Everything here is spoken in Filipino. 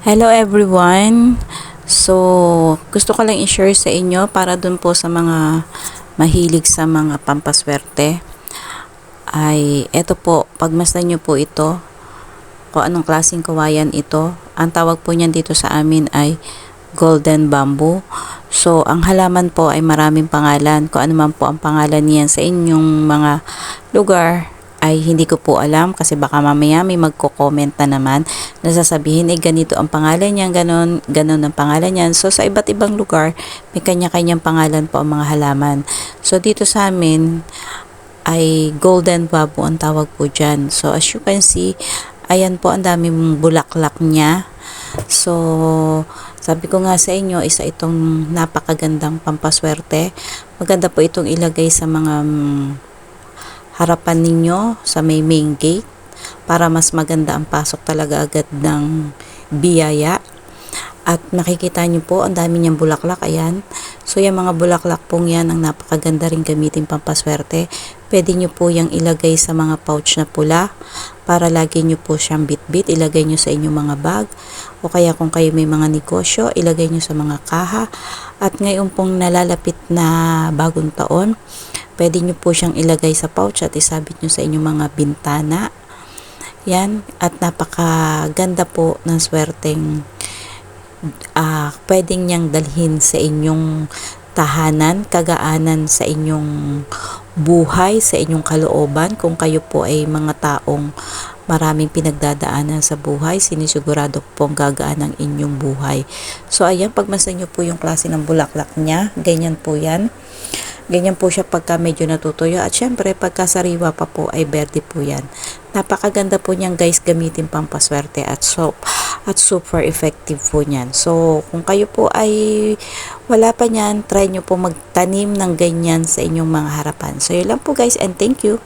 Hello everyone! So, gusto ko lang i-share sa inyo para dun po sa mga mahilig sa mga pampaswerte ay eto po, pagmasdan nyo po ito kung anong klaseng kawayan ito. Ang tawag po niyan dito sa amin ay golden bamboo. So, ang halaman po ay maraming pangalan. Kung ano man po ang pangalan niyan sa inyong mga lugar, ay hindi ko po alam kasi baka mamaya may magko-comment na naman na sasabihin eh ganito ang pangalan niyan, ganon, ganon ang pangalan niyan. So sa iba't ibang lugar, may kanya-kanyang pangalan po ang mga halaman. So dito sa amin ay golden bamboo ang tawag po dyan. So as you can see, ayan po ang daming bulaklak niya. So, sabi ko nga sa inyo, isa itong napakagandang pampaswerte. Maganda po itong ilagay sa mga mm, harapan ninyo sa may main gate para mas maganda ang pasok talaga agad ng biyaya. At makikita nyo po, ang dami niyang bulaklak, ayan. So, yung mga bulaklak pong yan, ang napakaganda rin gamitin pampaswerte. Pwede nyo po yung ilagay sa mga pouch na pula para lagi nyo po siyang bit-bit. Ilagay nyo sa inyong mga bag. O kaya kung kayo may mga negosyo, ilagay nyo sa mga kaha. At ngayon pong nalalapit na bagong taon, pwede nyo po siyang ilagay sa pouch at isabit nyo sa inyong mga bintana. Yan. At napakaganda po ng swerteng uh, pwedeng niyang dalhin sa inyong tahanan, kagaanan sa inyong buhay, sa inyong kalooban. Kung kayo po ay mga taong maraming pinagdadaanan sa buhay, sinisigurado po ang gagaan ng inyong buhay. So ayan, pagmasan nyo po yung klase ng bulaklak niya, ganyan po yan. Ganyan po siya pagka medyo natutuyo. At syempre, pagka sariwa pa po ay berde po yan. Napakaganda po niyan guys gamitin pampaswerte at soap. At super effective po niyan. So, kung kayo po ay wala pa niyan, try nyo po magtanim ng ganyan sa inyong mga harapan. So, yun lang po guys and thank you.